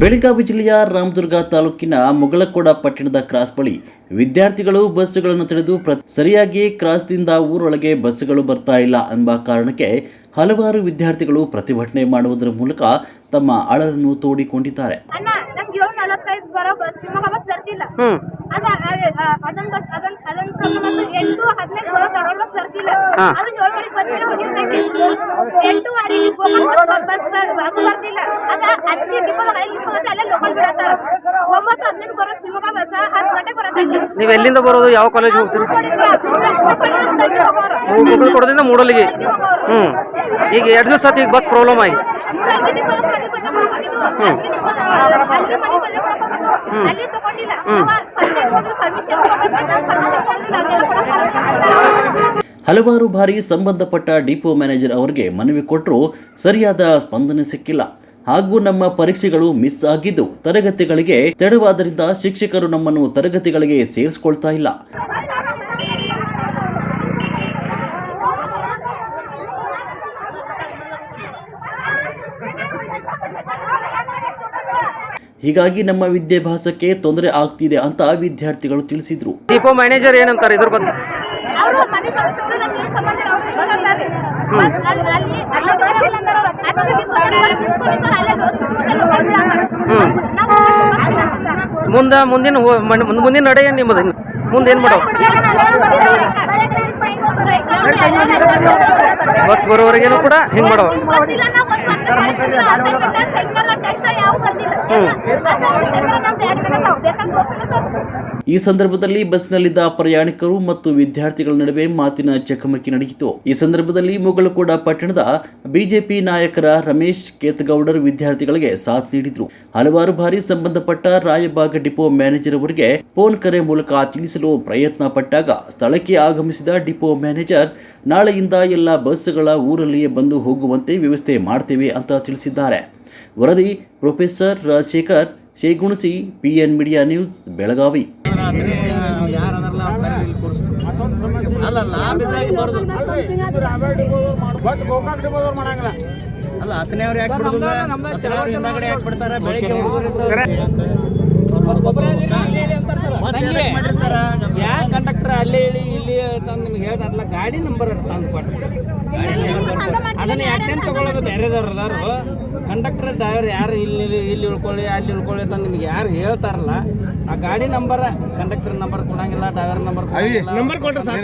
ಬೆಳಗಾವಿ ಜಿಲ್ಲೆಯ ರಾಮದುರ್ಗ ತಾಲೂಕಿನ ಮುಗಳಕೋಡ ಪಟ್ಟಣದ ಕ್ರಾಸ್ ಬಳಿ ವಿದ್ಯಾರ್ಥಿಗಳು ಬಸ್ಸುಗಳನ್ನು ತಡೆದು ಪ್ರ ಸರಿಯಾಗಿ ಕ್ರಾಸ್ದಿಂದ ಊರೊಳಗೆ ಬಸ್ಸುಗಳು ಬರ್ತಾ ಇಲ್ಲ ಎಂಬ ಕಾರಣಕ್ಕೆ ಹಲವಾರು ವಿದ್ಯಾರ್ಥಿಗಳು ಪ್ರತಿಭಟನೆ ಮಾಡುವುದರ ಮೂಲಕ ತಮ್ಮ ಅಳಲನ್ನು ತೋಡಿಕೊಂಡಿದ್ದಾರೆ. ಅಣ್ಣ ನಮ್ಗೆ ಏಳು ಬರೋ ಬಸ್ ಶಿವಮೊಗ್ಗ ಬಸ್ ಹ್ಮ್. ಅದ ಅದೊಂದು ಬಸ್ ಅದೊಂದು ಅದೊಂದು ಪ್ರಾಬ್ಲಮ್ ಅದು ಎಂಟು ಹದಿನೈದು ಬರೋ ಬರ್ತಿಲ್ಲ. ಹಾ. ಅದನ್ನ ಏಳುವರೆಗೆ ಬಸ್ ಅದು ಬರ್ತಿಲ್ಲ ಅದ ಅಲ್ಲಿ ಡಿಪೋದಾಗ ಅಲ್ಲೇ ಲೋಕಲ್ ಬಿಡತ್ತಾರ. ಒಂಬತ್ತು ಹದಿನೈದು ಬರೋ ಶಿವಮೊಗ್ಗ ಬಸ್ ಹತ್ತು ಗಂಟೆ ನೀವು ಎಲ್ಲಿಂದ ಬರೋದು? ಯಾವ ಕಾಲೇಜ್ ಹೋಗ್ತೀರಿ? ಕೊಡದಿಂದ ಮೂಡಲಿಗೆ ಹ್ಮ್. ಈಗ ಎರಡು ದಿವಸ ಈಗ ಬಸ್ ಪ್ರಾಬ್ಲಮ್ ಆಗಿ. ತಗೊಂಡಿಲ್ಲ. ಹ್ಮ್. ಪರ್ಮಿಷನ್ ಹಲವಾರು ಬಾರಿ ಸಂಬಂಧಪಟ್ಟ ಡಿಪೋ ಮ್ಯಾನೇಜರ್ ಅವರಿಗೆ ಮನವಿ ಕೊಟ್ಟರೂ ಸರಿಯಾದ ಸ್ಪಂದನೆ ಸಿಕ್ಕಿಲ್ಲ. ಹಾಗೂ ನಮ್ಮ ಪರೀಕ್ಷೆಗಳು ಮಿಸ್ ಆಗಿದ್ದು ತರಗತಿಗಳಿಗೆ ತಡವಾದ್ದರಿಂದ ಶಿಕ್ಷಕರು ನಮ್ಮನ್ನು ತರಗತಿಗಳಿಗೆ ಸೇರಿಸ್ಕೊಳ್ತಾ ಇಲ್ಲ. ಹೀಗಾಗಿ ನಮ್ಮ ವಿದ್ಯಾಭ್ಯಾಸಕ್ಕೆ ತೊಂದರೆ ಆಗ್ತಿದೆ ಅಂತ ವಿದ್ಯಾರ್ಥಿಗಳು ತಿಳಿಸಿದ್ರು. ಮ್ಯಾನೇಜರ್ ಏನಂತಾರೆ ಇದ್ರ ಬಗ್ಗೆ? ಅವರು ಮನೆ ಕಳಿಸಿದ್ರು ನಮ್ಗೆ ಸಂಬಂಧ ಅಲ್ಲಿ- ಅಲ್ಲಿ- ಅಲ್ಲಿ ಅಂದಾರ. ಮುಂದೆ ಮುಂದಿನ ಮುಂದಿನ ನಡೆಯ ಏನು ನಿಮ್ಮದು ಮುಂದೆ ಏನು ಮಾಡೋ ಬಸ್ ಬರೋವರೆಗೇನು ಕೂಡ ಹಿಂಗ್ ಮಾಡೋ ಈ ಸಂದರ್ಭದಲ್ಲಿ ಬಸ್ನಲ್ಲಿದ್ದ ಪ್ರಯಾಣಿಕರು ಮತ್ತು ವಿದ್ಯಾರ್ಥಿಗಳ ನಡುವೆ ಮಾತಿನ ಚಕಮಕಿ ನಡೆಯಿತು. ಈ ಸಂದರ್ಭದಲ್ಲಿ ಮುಗಳಕೋಡ ಪಟ್ಟಣದ ಬಿಜೆಪಿ ನಾಯಕರ ರಮೇಶ್ ಕೇತಗೌಡರ್ ವಿದ್ಯಾರ್ಥಿಗಳಿಗೆ ಸಾಥ್ ನೀಡಿದ್ರು. ಹಲವಾರು ಬಾರಿ ಸಂಬಂಧಪಟ್ಟ ರಾಯಬಾಗ ಡಿಪೋ ಮ್ಯಾನೇಜರ್ ಅವರಿಗೆ ಫೋನ್ ಕರೆ ಮೂಲಕ ತಿಳಿಸಲು ಪ್ರಯತ್ನ ಪಟ್ಟಾಗ ಸ್ಥಳಕ್ಕೆ ಆಗಮಿಸಿದ ಡಿಪೋ ಮ್ಯಾನೇಜರ್, ನಾಳೆಯಿಂದ ಎಲ್ಲ ಬಸ್ಗಳ ಊರಲ್ಲಿಯೇ ಬಂದು ಹೋಗುವಂತೆ ವ್ಯವಸ್ಥೆ ಮಾಡ್ತೇವೆ ಅಂತ ತಿಳಿಸಿದ್ದಾರೆ. ವರದಿ professor Rajashekhar Shegunasi PN media news Belagavi. ಅಲ್ಲ ಲಾಭ ಇದ್ದಾಗ ಬರೋದು. ಅಲ್ಲ ಹತ್ತನೇವ್ರು ಯಾಕೆ ಬಿಡೋದಿಲ್ಲ? ಹತ್ತನೇವ್ರು ಹಿಂದಾಗಡೆ ಯಾಕೆ ಬಿಡ್ತಾರೆ? ಬೆಳಿಗ್ಗೆ ಹುಡುಗರು ಇರ್ತಾರೆ. ಬಸ್ ಎದಕ್ ಮಾಡಿರ್ತಾರ? ಯಾ ಕಂಡಕ್ಟರ್ ಅಲ್ಲೇ ಇಳಿ ಇಲ್ಲಿ ತಂದು ನಿಮ್ಗೆ ಹೇಳ್ತಾರಲ್ಲ ಗಾಡಿ ನಂಬರ್ ತಂದು ಕೊಟ್ಟು ಅದನ್ನ ಯಾಕೆ ತಗೊಳ್ಳೋದು ಬೇರೆದವ್ರು ಅದಾರು ಕಂಡಕ್ಟರ್ ಡ್ರೈವರ್ ಯಾರು ಇಲ್ಲಿ ಇಲ್ಲಿ ಉಳ್ಕೊಳ್ಳಿ ಅಲ್ಲಿ ಉಳ್ಕೊಳ್ಳಿ ಅಂತ ನಿಮ್ಗೆ ಯಾರು ಹೇಳ್ತಾರಲ್ಲ ಆ ಗಾಡಿ ನಂಬರ್ ಕಂಡಕ್ಟರ್ ನಂಬರ್ ಕೊಡಂಗಿಲ್ಲ ಡ್ರೈವರ್ ನಂಬರ್ ನಂಬರ್ ಕೊಟ್ಟರೆ ಸಾಕು.